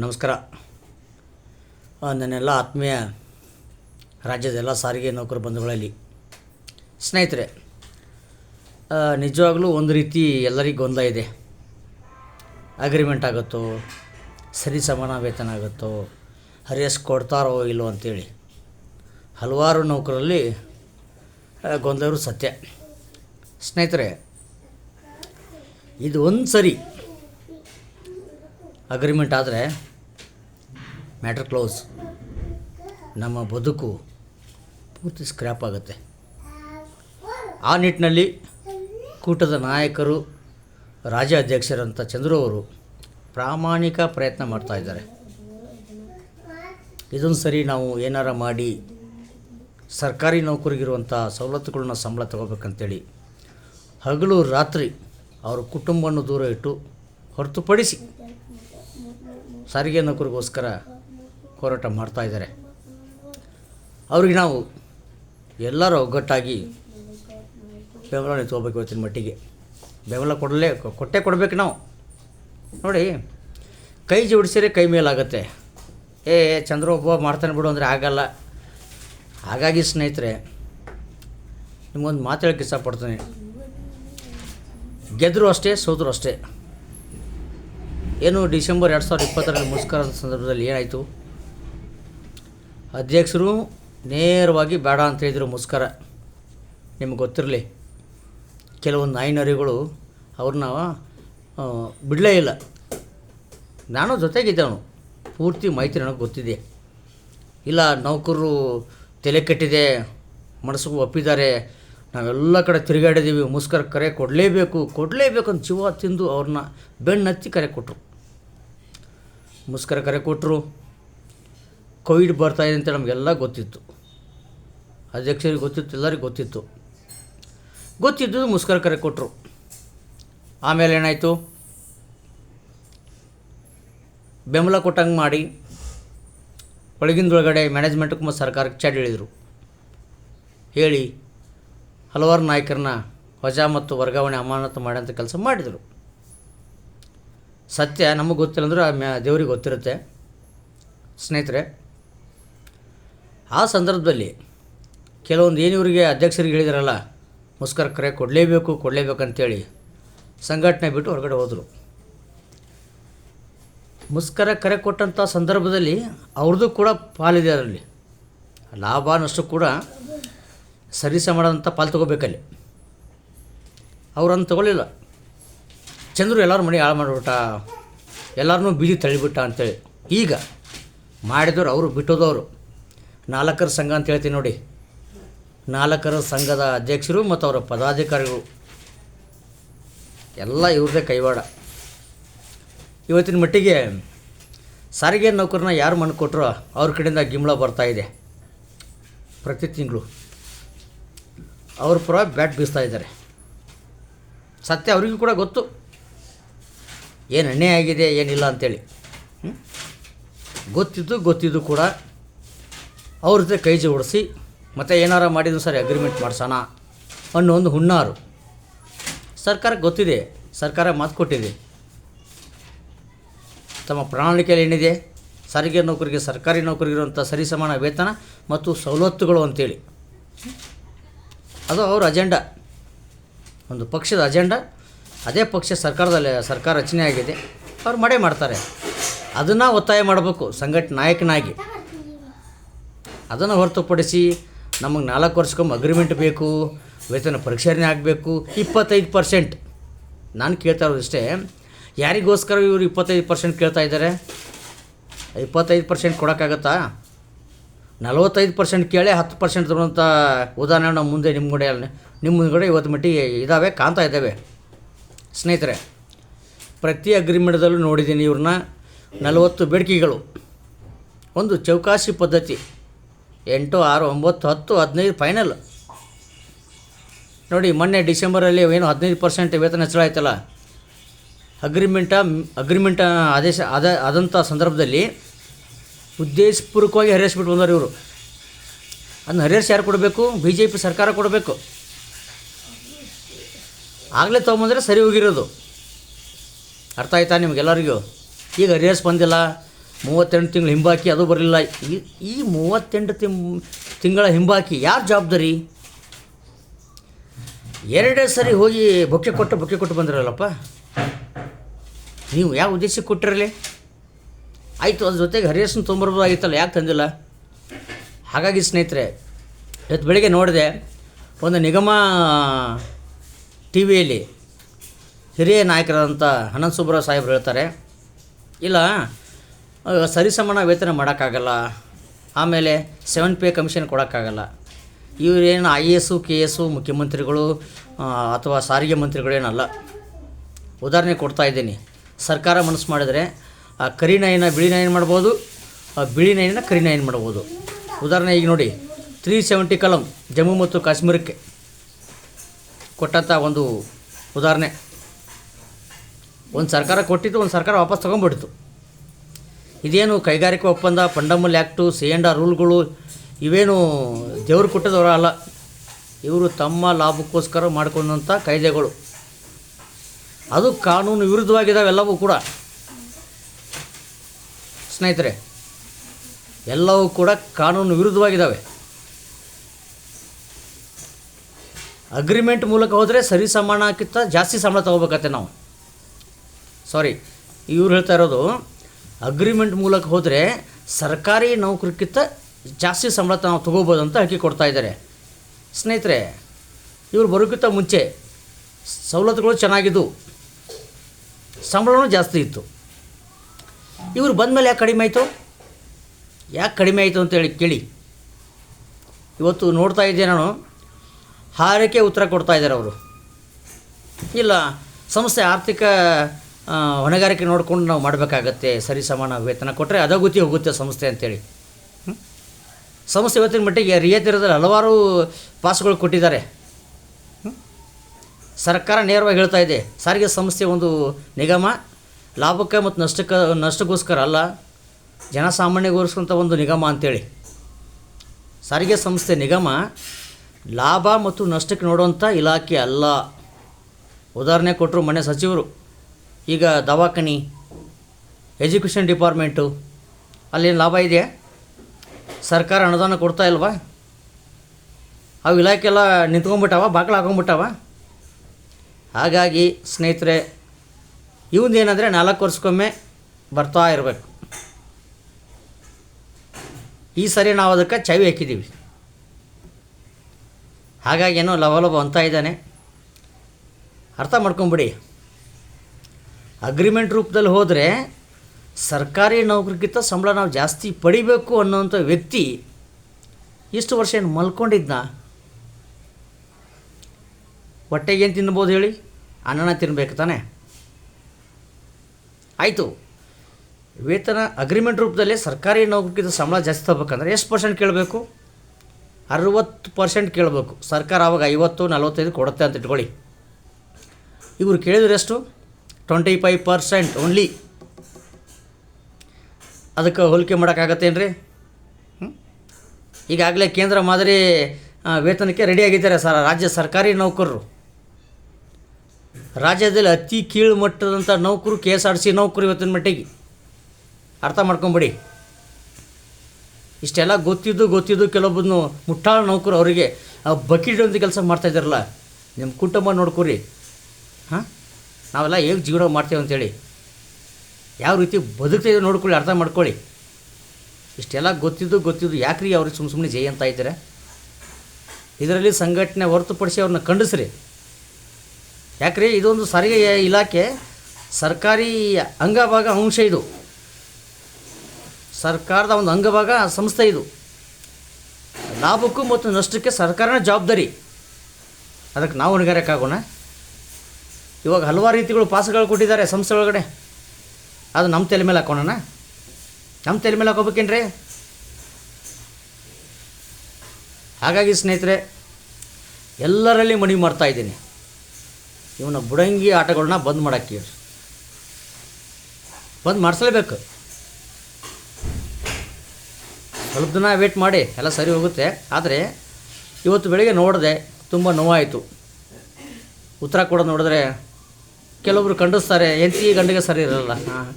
ನಮಸ್ಕಾರ. ನನ್ನೆಲ್ಲ ಆತ್ಮೀಯ ರಾಜ್ಯದ ಎಲ್ಲ ಸಾರಿಗೆ ನೌಕರ ಬಂಧುಗಳಲ್ಲಿ, ಸ್ನೇಹಿತರೆ ನಿಜವಾಗಲೂ ಒಂದು ರೀತಿ ಎಲ್ಲರಿಗೂ ಗೊಂದಲ ಇದೆ. ಅಗ್ರಿಮೆಂಟ್ ಆಗುತ್ತೋ, ಸರಿ ಸಮಾನ ವೇತನ ಆಗುತ್ತೋ, ಹರಿಯಸ್ ಕೊಡ್ತಾರೋ ಇಲ್ಲೋ ಅಂತೇಳಿ ಹಲವಾರು ನೌಕರಲ್ಲಿ ಗೊಂದಲರು ಸತ್ಯ. ಸ್ನೇಹಿತರೆ, ಇದು ಒಂದು ಸರಿ ಅಗ್ರಿಮೆಂಟ್ ಆದರೆ ಮ್ಯಾಟ್ರ್ ಕ್ಲೋಸ್ ನಮ್ಮ ಬದುಕು ಪೂರ್ತಿ ಸ್ಕ್ರ್ಯಾಪ್ ಆಗುತ್ತೆ. ಆ ನಿಟ್ಟಿನಲ್ಲಿ ಕೂಟದ ನಾಯಕರು ರಾಜ್ಯಾಧ್ಯಕ್ಷರಂಥ ಚಂದ್ರು ಅವರು ಪ್ರಾಮಾಣಿಕ ಪ್ರಯತ್ನ ಮಾಡ್ತಾ ಇದ್ದಾರೆ. ಇದೊಂದು ಸರಿ ನಾವು ಏನಾರ ಮಾಡಿ ಸರ್ಕಾರಿ ನೌಕರಿಗಿರುವಂಥ ಸವಲತ್ತುಗಳನ್ನ ಸಂಬಳ ತಗೋಬೇಕಂತೇಳಿ ಹಗಲು ರಾತ್ರಿ ಅವ್ರ ಕುಟುಂಬವನ್ನು ದೂರ ಇಟ್ಟು ಹೊರತುಪಡಿಸಿ ಸಾರಿಗೆ ನೌಕರಿಗೋಸ್ಕರ ಹೋರಾಟ ಮಾಡ್ತಾ ಇದ್ದಾರೆ. ಅವ್ರಿಗೆ ನಾವು ಎಲ್ಲರೂ ಒಗ್ಗಟ್ಟಾಗಿ ಬೆಂಬಲ ತೊಗೋಬೇಕು ಇವತ್ತಿನ ಮಟ್ಟಿಗೆ. ಬೆಂಬಲ ಕೊಡಲೇ ಕೊಟ್ಟೆ ಕೊಡಬೇಕು ನಾವು. ನೋಡಿ, ಕೈ ಜೋಡಿಸಿದ್ರೆ ಕೈ ಮೇಲಾಗತ್ತೆ. ಏ ಚಂದ್ರ ಒಬ್ಬ ಮಾಡ್ತಾನೆ ಬಿಡು ಅಂದರೆ ಆಗಲ್ಲ. ಹಾಗಾಗಿ ಸ್ನೇಹಿತರೆ, ನಿಮಗೊಂದು ಮಾತು ಹೇಳಕ್ಕೆ ಇಷ್ಟಪಡ್ತೀನಿ. ಗೆದ್ದರು ಅಷ್ಟೇ, ಸೋತರು ಅಷ್ಟೇ. ಏನು ಡಿಸೆಂಬರ್ ಎರಡು ಸಾವಿರದ ಇಪ್ಪತ್ತರಲ್ಲಿ ಮುಸ್ಕರದ ಸಂದರ್ಭದಲ್ಲಿ ಏನಾಯಿತು? ಅಧ್ಯಕ್ಷರು ನೇರವಾಗಿ ಬೇಡ ಅಂತ ಹೇಳಿದರು ಮುಸ್ಕರ ನಿಮ್ಗೆ ಗೊತ್ತಿರಲಿ, ಕೆಲವೊಂದು ನಾಯಿನರಿಗಳು ಅವ್ರನ್ನ ಬಿಡಲೇ ಇಲ್ಲ. ನಾನು ಜೊತೆಗಿದ್ದವನು ಪೂರ್ತಿ ಮಾಹಿತಿ ನನಗೆ ಗೊತ್ತಿದೆ. ಇಲ್ಲ, ನೌಕರರು ತಲೆ ಕೆಟ್ಟಿದೆ, ಮನಸ್ಸಿಗೆ ಒಪ್ಪಿದ್ದಾರೆ. ನಾವೆಲ್ಲ ಕಡೆ ತಿರುಗಾಡಿದ್ದೀವಿ ಮುಸ್ಕರ ಕರೆ ಕೊಡಲೇಬೇಕು ಕೊಡಲೇಬೇಕು ಅಂತ ಜೀವ ತಿಂದು ಅವ್ರನ್ನ ಬೆನ್ನತ್ತಿ ಕರೆ ಕೊಟ್ಟರು ಮುಸ್ಕರ ಕರೆ ಕೊಟ್ಟರು ಕೋವಿಡ್ ಬರ್ತಾಯಿದೆ ಅಂತ ನಮಗೆಲ್ಲ ಗೊತ್ತಿತ್ತು. ಅಧ್ಯಕ್ಷರಿಗೆ ಗೊತ್ತಿತ್ತು, ಎಲ್ಲರಿಗೂ ಗೊತ್ತಿತ್ತು. ಗೊತ್ತಿದ್ದು ಮುಸ್ಕರ ಕರೆ ಕೊಟ್ಟರು ಆಮೇಲೆ ಏನಾಯಿತು? ಬೆಂಬಲ ಕೊಟ್ಟಂಗೆ ಮಾಡಿ ಒಳಗಿಂದೊಳಗಡೆ ಮ್ಯಾನೇಜ್ಮೆಂಟ್ಗೆ ಮತ್ತು ಸರ್ಕಾರಕ್ಕೆ ಚಾಡಿ ಹೇಳಿದರು. ಹೇಳಿ ಹಲವಾರು ನಾಯಕರನ್ನ ವಜಾ ಮತ್ತು ವರ್ಗಾವಣೆ ಅಮಾನತು ಮಾಡೋಂಥ ಕೆಲಸ ಮಾಡಿದರು. ಸತ್ಯ ನಮಗೆ ಗೊತ್ತಿಲ್ಲ ಅಂದ್ರೆ ಮ್ಯಾ ದೇವ್ರಿಗೆ ಗೊತ್ತಿರುತ್ತೆ. ಸ್ನೇಹಿತರೆ, ಆ ಸಂದರ್ಭದಲ್ಲಿ ಕೆಲವೊಂದು ಏನು ಇವರಿಗೆ ಅಧ್ಯಕ್ಷರಿಗೆ ಹೇಳಿದಾರಲ್ಲ, ಮುಸ್ಕರ ಕರೆ ಕೊಡಲೇಬೇಕು ಕೊಡಲೇಬೇಕು ಅಂತೇಳಿ ಸಂಘಟನೆ ಬಿಟ್ಟು ಹೊರಗಡೆ ಹೋದರು. ಮುಸ್ಕರ ಕರೆ ಕೊಟ್ಟಂಥ ಸಂದರ್ಭದಲ್ಲಿ ಅವ್ರದ್ದು ಕೂಡ ಪಾಲಿದೆ ಅದರಲ್ಲಿ. ಲಾಭ, ನಷ್ಟು ಕೂಡ ಸರಿಸ ಮಾಡೋದಂಥ ಪಾಲು ತೊಗೋಬೇಕಲ್ಲಿ. ಅವ್ರನ್ನು ತಗೊಳ್ಳಿಲ್ಲ. ಚಂದ್ರು ಎಲ್ಲರೂ ಮನೆ ಹಾಳು ಮಾಡಿಬಿಟ್ಟ ಎಲ್ಲರನ್ನೂ ಬೀದಿ ತಳ್ಳಿಬಿಟ್ಟ ಅಂತೇಳಿ. ಈಗ ಮಾಡಿದವರು ಅವರು, ಬಿಟ್ಟೋದವರು. ನಾಲ್ಕರ ಸಂಘ ಅಂತ ಹೇಳ್ತೀನಿ ನೋಡಿ. ನಾಲ್ಕರ ಸಂಘದ ಅಧ್ಯಕ್ಷರು ಮತ್ತು ಅವರ ಪದಾಧಿಕಾರಿಗಳು. ಎಲ್ಲ ಇವ್ರದೇ ಕೈವಾಡ. ಇವತ್ತಿನ ಮಟ್ಟಿಗೆ ಸಾರಿಗೆ ನೌಕರನ್ನ ಯಾರು ಮಣ್ಣು ಕೊಟ್ಟರೋ ಅವ್ರ ಕಡೆಯಿಂದ ಗಿಮ್ಳ ಬರ್ತಾ ಇದೆ. ಪ್ರತಿ ತಿಂಗಳು. ಅವ್ರ ಪರ ಬ್ಯಾಟ್ ಬೀಸ್ತಾ ಇದ್ದಾರೆ. ಸತ್ಯ ಅವರಿಗೂ ಕೂಡ ಗೊತ್ತು. ಏನು ಅನ್ಯಾಯ ಆಗಿದೆ ಏನಿಲ್ಲ ಹ್ಮ್? ಗೊತ್ತಿದ್ದು ಗೊತ್ತಿದ್ದು ಕೂಡ ಅವ್ರ ಜೊತೆ ಕೈ ಜೋಡಿಸಿ ಮತ್ತು ಏನಾರ ಮಾಡಿದ್ರು ಸರಿ ಅಗ್ರಿಮೆಂಟ್ ಮಾಡಿಸೋಣ ಅನ್ನೋ ಒಂದು ಹುಣ್ಣಾರು ಸರ್ಕಾರಕ್ಕೆ ಗೊತ್ತಿದೆ, ಸರ್ಕಾರ ಮಾತು ಕೊಟ್ಟಿದೆ. ತಮ್ಮ ಪ್ರಣಾಳಿಕೆಯಲ್ಲಿ ಏನಿದೆ, ಸಾರಿಗೆ ನೌಕರಿಗೆ, ಸರ್ಕಾರಿ ನೌಕರಿಗಿರುವಂಥ ಸರಿಸಮಾನ ವೇತನ ಮತ್ತು ಸವಲತ್ತುಗಳು ಅಂತೇಳಿ. ಅದು ಅವ್ರ ಅಜೆಂಡ ಒಂದು ಪಕ್ಷದ ಅಜೆಂಡಾ ಅದೇ ಪಕ್ಷ ಸರ್ಕಾರದಲ್ಲಿ ಸರ್ಕಾರ ರಚನೆ ಆಗಿದೆ. ಅವ್ರು ಮಾಡೇ ಮಾಡ್ತಾರೆ. ಅದನ್ನು ಒತ್ತಾಯ ಮಾಡಬೇಕು, ಸಂಘಟ ನಾಯಕನಾಗಿ. ಅದನ್ನು ಹೊರತುಪಡಿಸಿ ನಮಗೆ ನಾಲ್ಕು ವರ್ಷಕ್ಕೊಮ್ಮೆ ಅಗ್ರಿಮೆಂಟ್ ಬೇಕು, ವೇತನ ಪರಿಷ್ಕರಣೆ ಆಗಬೇಕು, ಇಪ್ಪತ್ತೈದು ಪರ್ಸೆಂಟ್ ನಾನು ಕೇಳ್ತಾ ಇರೋದಷ್ಟೇ ಯಾರಿಗೋಸ್ಕರ ಇವರು ಇಪ್ಪತ್ತೈದು ಪರ್ಸೆಂಟ್ ಕೇಳ್ತಾ ಇದ್ದಾರೆ? ಇಪ್ಪತ್ತೈದು ಪರ್ಸೆಂಟ್ ಕೊಡೋಕ್ಕಾಗತ್ತಾ? ನಲವತ್ತೈದು ಪರ್ಸೆಂಟ್ ಕೇಳಿ ಹತ್ತು ಪರ್ಸೆಂಟ್ ತರುವಂಥ ಉದಾಹರಣೆ ನಾವು ಮುಂದೆ ನಿಮ್ಮ ಕಡೆ ನಿಮ್ಮ ಮುಂದೆ ಇವತ್ತು ಮಟ್ಟಿಗೆ ಇದ್ದಾವೆ ಕಾಣ್ತಾ ಇದ್ದಾವೆ ಸ್ನೇಹಿತರೆ, ಪ್ರತಿ ಅಗ್ರಿಮೆಂಟ್ದಲ್ಲೂ ನೋಡಿದ್ದೀನಿ ಇವ್ರನ್ನ. ನಲವತ್ತು ಬೇಡಿಕೆಗಳು. ಒಂದು ಚೌಕಾಸಿ ಪದ್ಧತಿ. ಎಂಟು, ಆರು, ಒಂಬತ್ತು, ಹತ್ತು, ಹದಿನೈದು ಫೈನಲ್ ನೋಡಿ, ಮೊನ್ನೆ ಡಿಸೆಂಬರಲ್ಲಿ ಏನು ಹದಿನೈದು ಪರ್ಸೆಂಟ್ ವೇತನ ಹೆಚ್ಚಳ ಆಯ್ತಲ್ಲ ಅಗ್ರಿಮೆಂಟ, ಅಗ್ರಿಮೆಂಟ್ ಆದೇಶ, ಆದ ಆದಂಥ ಸಂದರ್ಭದಲ್ಲಿ ಉದ್ದೇಶಪೂರ್ವಕವಾಗಿ ಹರಿಸ್ಬಿಟ್ಟು ಬಂದರು ಇವರು. ಅದನ್ನ ಹರಿಯರ್ಸಿ ಯಾರು ಕೊಡಬೇಕು? ಬಿ ಜೆ ಪಿ ಸರ್ಕಾರ ಕೊಡಬೇಕು. ಆಗಲೇ ತೊಗೊಂಬಂದರೆ ಸರಿ ಹೋಗಿರೋದು. ಅರ್ಥ ಆಯ್ತಾ ನಿಮಗೆಲ್ಲರಿಗೂ? ಈಗ ಹರಿಯರ್ಸ್ ಬಂದಿಲ್ಲ, ಮೂವತ್ತೆಂಟು ತಿಂಗಳು ಹಿಂಬಾಕಿ, ಅದು ಬರಲಿಲ್ಲ. ಈ ಈ ಮೂವತ್ತೆಂಟು ತಿಂ, ತಿಂಗಳ ಹಿಂಬಾಕಿ ಯಾರು ಜವಾಬ್ದಾರಿ? ಎರಡೇ ಸರಿ ಹೋಗಿ ಬೊಕ್ಕೆ ಕೊಟ್ಟು ಬೊಕ್ಕೆ ಕೊಟ್ಟು ಬಂದಿರಲ್ಲಪ್ಪ. ನೀವು ಯಾವ ಉದ್ದೇಶಕ್ಕೆ ಕೊಟ್ಟಿರಲಿ? ಆಯಿತು, ಅದ್ರ ಜೊತೆಗೆ ಹರಿಯಸ್ನ ತೊಂಬರ್ಬೋದು ಆಗಿತ್ತಲ್ಲ ಯಾಕೆ ತಂದಿಲ್ಲ? ಹಾಗಾಗಿ ಸ್ನೇಹಿತರೆ, ಇವತ್ತು ಬೆಳಿಗ್ಗೆ ನೋಡಿದೆ, ಒಂದು ನಿಗಮ ಟಿ ವಿಯಲ್ಲಿ ಹಿರಿಯ ನಾಯಕರಾದಂಥ ಹನಂತ ಸುಬ್ರಾವ್ ಸಾಹೇಬ್ರು ಹೇಳ್ತಾರೆ, ಇಲ್ಲ ಸರಿಸಮಾನ ವೇತನ ಮಾಡೋಕ್ಕಾಗಲ್ಲ, ಆಮೇಲೆ ಸೆವೆನ್ ಪೇ ಕಮಿಷನ್ ಕೊಡೋಕ್ಕಾಗಲ್ಲ. ಇವರೇನು I A S K S ಮುಖ್ಯಮಂತ್ರಿಗಳು ಅಥವಾ ಸಾರಿಗೆ ಮಂತ್ರಿಗಳೇನಲ್ಲ ಉದಾಹರಣೆ ಕೊಡ್ತಾ ಇದ್ದೀನಿ. ಸರ್ಕಾರ ಮನಸ್ಸು ಮಾಡಿದರೆ ಆ ಕರಿ ನಾಯಿನ ಬಿಳಿ ನಾಯಿನ ಮಾಡ್ಬೋದು ಆ ಬಿಳಿ ನಾಯಿನ ಕರಿ ನಾಯಿನ ಮಾಡ್ಬೋದು. ಉದಾಹರಣೆ ಈಗ ನೋಡಿ ತ್ರೀ ಸೆವೆಂಟಿ ಕಲಂ ಜಮ್ಮು ಮತ್ತು ಕಾಶ್ಮೀರಕ್ಕೆ. ಕೊಟ್ಟಂಥ ಒಂದು ಉದಾಹರಣೆ. ಒಂದು ಸರ್ಕಾರ ಕೊಟ್ಟಿದ್ದು, ಒಂದು ಸರ್ಕಾರ ವಾಪಸ್ ತೊಗೊಂಡ್ಬಿಡ್ತು. ಇದೇನು ಕೈಗಾರಿಕಾ ಒಪ್ಪಂದ ಫಂಡಮಲ್ ಆ್ಯಕ್ಟು ಸಿ ಎಂಡ್ ರೂಲ್ಗಳು, ಇವೇನು ದೇವರು ಕೊಟ್ಟದವರ ಅಲ್ಲ. ಇವರು ತಮ್ಮ ಲಾಭಕ್ಕೋಸ್ಕರ ಮಾಡ್ಕೊಂಡಂಥ ಕಾಯ್ದೆಗಳು. ಅದು ಕಾನೂನು ವಿರುದ್ಧವಾಗಿದ್ದಾವೆ ಎಲ್ಲವೂ ಕೂಡ. ಸ್ನೇಹಿತರೆ, ಎಲ್ಲವೂ ಕೂಡ ಕಾನೂನು ವಿರುದ್ಧವಾಗಿದ್ದಾವೆ ಅಗ್ರಿಮೆಂಟ್ ಮೂಲಕ ಹೋದರೆ ಸರಿ ಸಮಾನಕ್ಕಿಂತ ಜಾಸ್ತಿ ಸಂಬಳ ತೊಗೋಬೇಕತ್ತೆ ನಾವು. ಸಾರಿ ಇವ್ರು ಹೇಳ್ತಾ ಇರೋದು ಅಗ್ರಿಮೆಂಟ್ ಮೂಲಕ ಹೋದರೆ ಸರ್ಕಾರಿ ನೌಕರಿಕ್ಕಿಂತ ಜಾಸ್ತಿ ಸಂಬಳ ನಾವು ತೊಗೋಬೋದು ಅಂತ ಹೇಳಿಕೆ ಕೊಡ್ತಾ ಇದ್ದಾರೆ. ಸ್ನೇಹಿತರೆ, ಇವರು ಬರೋಕ್ಕಿಂತ ಮುಂಚೆ ಸವಲತ್ತುಗಳು ಚೆನ್ನಾಗಿದ್ದು ಸಂಬಳವೂ ಜಾಸ್ತಿ ಇತ್ತು. ಇವರು ಬಂದ ಮೇಲೆ ಯಾಕೆ ಕಡಿಮೆ ಆಯಿತು? ಯಾಕೆ ಕಡಿಮೆ ಆಯಿತು ಅಂತೇಳಿ ಕೇಳಿ. ಇವತ್ತು ನೋಡ್ತಾ ಇದ್ದೆ ನಾನು. ಹಾರಕ್ಕೆ ಉತ್ತರ ಕೊಡ್ತಾ ಇದ್ದಾರೆ ಅವರು. ಇಲ್ಲ, ಸಂಸ್ಥೆ ಆರ್ಥಿಕ ಹೊಣೆಗಾರಿಕೆ ನೋಡಿಕೊಂಡು ನಾವು ಮಾಡಬೇಕಾಗತ್ತೆ, ಸರಿ ಸಮಾನ ವೇತನ ಕೊಟ್ಟರೆ ಅದಗುತಿ ಹೋಗುತ್ತೆ ಸಂಸ್ಥೆ ಅಂತೇಳಿ? ಸಂಸ್ಥೆ ಇವತ್ತಿನ ಮಟ್ಟಿಗೆ ರಿಯಾಯಿತಿ ಇರೋದ್ರಲ್ಲಿ ಹಲವಾರು ಪಾಸ್ಗಳು ಕೊಟ್ಟಿದ್ದಾರೆ. ಸರ್ಕಾರ ನೇರವಾಗಿ ಹೇಳ್ತಾ ಇದೆ, ಸಾರಿಗೆ ಸಂಸ್ಥೆ ಒಂದು ನಿಗಮ, ಲಾಭಕ್ಕೆ ಮತ್ತು ನಷ್ಟಕ್ಕೆ, ನಷ್ಟಕ್ಕೋಸ್ಕರ ಅಲ್ಲ ಜನಸಾಮಾನ್ಯಗೋಸ್ಕರಂಥ ಒಂದು ನಿಗಮ ಅಂತೇಳಿ. ಸಾರಿಗೆ ಸಂಸ್ಥೆ ನಿಗಮ ಲಾಭ ಮತ್ತು ನಷ್ಟಕ್ಕೆ ನೋಡುವಂಥ ಇಲಾಖೆ ಅಲ್ಲ. ಉದಾಹರಣೆ ಕೊಟ್ಟರು ಮನೆ ಸಚಿವರು. ಈಗ ದವಾಖಾನೆ, ಎಜುಕೇಷನ್ ಡಿಪಾರ್ಟ್ಮೆಂಟು, ಅಲ್ಲೇನು ಲಾಭ ಇದೆಯಾ ಸರ್ಕಾರ ಅನುದಾನ ಕೊಡ್ತಾ ಇಲ್ವಾ? ಅವು ಇಲಾಖೆ ಎಲ್ಲ ನಿಂತ್ಕೊಂಡ್ಬಿಟ್ಟಾವ ಬಾಗಿಲು ಹಾಕೊಂಡ್ಬಿಟ್ಟಾವ? ಹಾಗಾಗಿ ಸ್ನೇಹಿತರೆ, ಇವಂದೇನಂದರೆ ನಾಲ್ಕು ವರ್ಷಕ್ಕೊಮ್ಮೆ ಬರ್ತಾ ಇರಬೇಕು. ಈ ಸರಿ ನಾವು ಅದಕ್ಕೆ ಚವಿ ಹಾಕಿದ್ದೀವಿ. ಹಾಗಾಗಿ ಏನೋ ಲವಲಭ ಅಂತ ಇದ್ದಾನೆ. ಅರ್ಥ ಮಾಡ್ಕೊಂಬಿಡಿ. ಅಗ್ರಿಮೆಂಟ್ ರೂಪದಲ್ಲಿ ಹೋದರೆ ಸರ್ಕಾರಿ ನೌಕರಿಗಿಂತ ಸಂಬಳ ನಾವು ಜಾಸ್ತಿ ಪಡಿಬೇಕು ಅನ್ನೋಂಥ ವ್ಯಕ್ತಿ ಇಷ್ಟು ವರ್ಷ ಏನು ಮಲ್ಕೊಂಡಿದ್ನ? ಹೊಟ್ಟೆಗೆ ಏನು ತಿನ್ಬೋದು ಹೇಳಿ? ಅನ್ನನ ತಿನ್ಬೇಕು ತಾನೆ. ಆಯಿತು. ವೇತನ ಅಗ್ರಿಮೆಂಟ್ ರೂಪದಲ್ಲಿ ಸರ್ಕಾರಿ ನೌಕರಿಗಿಂತ ಸಂಬಳ ಜಾಸ್ತಿ ತಗೋಬೇಕಂದ್ರೆ ಎಷ್ಟು ಪರ್ಸೆಂಟ್ ಕೇಳಬೇಕು? ಅರುವತ್ತು ಪರ್ಸೆಂಟ್ ಕೇಳಬೇಕು. ಸರ್ಕಾರ ಆವಾಗ ಐವತ್ತು, ನಲವತ್ತೈದು ಕೊಡುತ್ತೆ ಅಂತ ಇಟ್ಕೊಳ್ಳಿ. ಇವರು ಕೇಳಿದ್ರೆ ಎಷ್ಟು? ಟ್ವೆಂಟಿ ಫೈವ್ ಪರ್ಸೆಂಟ್ ಓನ್ಲಿ ಅದಕ್ಕೆ ಹೋಲಿಕೆ ಮಾಡೋಕ್ಕಾಗತ್ತೇನ್ರಿ ಹ್ಮ್? ಈಗಾಗಲೇ ಕೇಂದ್ರ ಮಾದರಿ ವೇತನಕ್ಕೆ ರೆಡಿಯಾಗಿದ್ದಾರೆ ಸರ್ ರಾಜ್ಯ ಸರ್ಕಾರಿ ನೌಕರರು. ರಾಜ್ಯದಲ್ಲಿ ಅತಿ ಕೀಳು ಮಟ್ಟದಂಥ ನೌಕರು ಕೆ ಎಸ್ ಆರ್ ಸಿ ನೌಕರು ಇವತ್ತಿನ ಮಟ್ಟಿಗೆ. ಅರ್ಥ ಮಾಡ್ಕೊಂಬಿಡಿ. ಇಷ್ಟೆಲ್ಲ ಗೊತ್ತಿದ್ದು ಗೊತ್ತಿದ್ದು ಕೆಲವೊಬ್ಬನು ಮುಟ್ಟಾಳ ನೌಕರು ಅವರಿಗೆ ಬಕೆಟ್ ಒಂದು ಕೆಲಸ ಮಾಡ್ತಾಯಿದ್ದಾರಲ್ಲ ನಿಮ್ಮ ಕುಟುಂಬ ನೋಡ್ಕೊರಿ. ಹಾಂ? ನಾವೆಲ್ಲ ಹೇಗೆ ಜೀವನ ಮಾಡ್ತೇವೆ ಅಂತೇಳಿ. ಯಾವ ರೀತಿ ಬದುಕ್ತೇವೆ ನೋಡ್ಕೊಳ್ಳಿ, ಅರ್ಥ ಮಾಡ್ಕೊಳ್ಳಿ. ಇಷ್ಟೆಲ್ಲ ಗೊತ್ತಿದ್ದು ಗೊತ್ತಿದ್ದು ಯಾಕ್ರಿ ಅವ್ರಿಗೆ ಸುಮ್ಮ ಸುಮ್ಮನೆ ಜೈ ಅಂತ ಇದ್ದಾರೆ? ಇದರಲ್ಲಿ ಸಂಘಟನೆ ಹೊರತುಪಡಿಸಿ ಅವ್ರನ್ನ ಖಂಡಿಸ್ರಿ. ಯಾಕ್ರಿ? ಇದೊಂದು ಸಾರಿಗೆ ಇಲಾಖೆ, ಸರ್ಕಾರಿ ಅಂಗಭಾಗ ಅಂಶ ಇದು. ಸರ್ಕಾರದ ಒಂದು ಅಂಗಭಾಗ ಸಂಸ್ಥೆ ಇದು. ಲಾಭಕ್ಕೂ ಮತ್ತು ನಷ್ಟಕ್ಕೆ ಸರ್ಕಾರನೇ ಜವಾಬ್ದಾರಿ. ಅದಕ್ಕೆ ನಾವು ಹೊಣೆಗಾರಕ್ಕಾಗೋಣ ಇವಾಗ ಹಲವಾರು ರೀತಿಗಳು ಪಾಸ್ಗಳು ಕೊಟ್ಟಿದ್ದಾರೆ ಸಂಸ್ಥೆ ಒಳಗಡೆ ಅದು ನಮ್ಮ ತಲೆ ಮೇಲೆ ಹಾಕೋಣ ನಮ್ಮ ತಲೆ ಮೇಲೆ ಹಾಕೋಬೇಕೇನ್ರಿ? ಹಾಗಾಗಿ ಸ್ನೇಹಿತರೆ, ಎಲ್ಲರಲ್ಲಿ ಮನವಿ ಮಾಡ್ತಾ ಇದ್ದೀನಿ. ಇವನ ಬುಡಂಗಿ ಆಟಗಳನ್ನ ಬಂದ್ ಮಾಡಕ್ಕೆ ಬಂದ್ ಮಾಡಿಸಲೇಬೇಕು. ಸ್ವಲ್ಪ ದಿನ ವೇಟ್ ಮಾಡಿ, ಎಲ್ಲ ಸರಿ ಹೋಗುತ್ತೆ. ಆದರೆ, ಇವತ್ತು ಬೆಳಿಗ್ಗೆ ನೋಡಿದೆ ತುಂಬ ನೋವಾಯಿತು. ಉತ್ತರ ಕೊಡೋದು ನೋಡಿದ್ರೆ ಕೆಲವೊಬ್ರು ಖಂಡಿಸ್ತಾರೆ ಗಂಡಿಗೆ ಸರಿ ಇರಲ್ಲ? ಹಾಂ.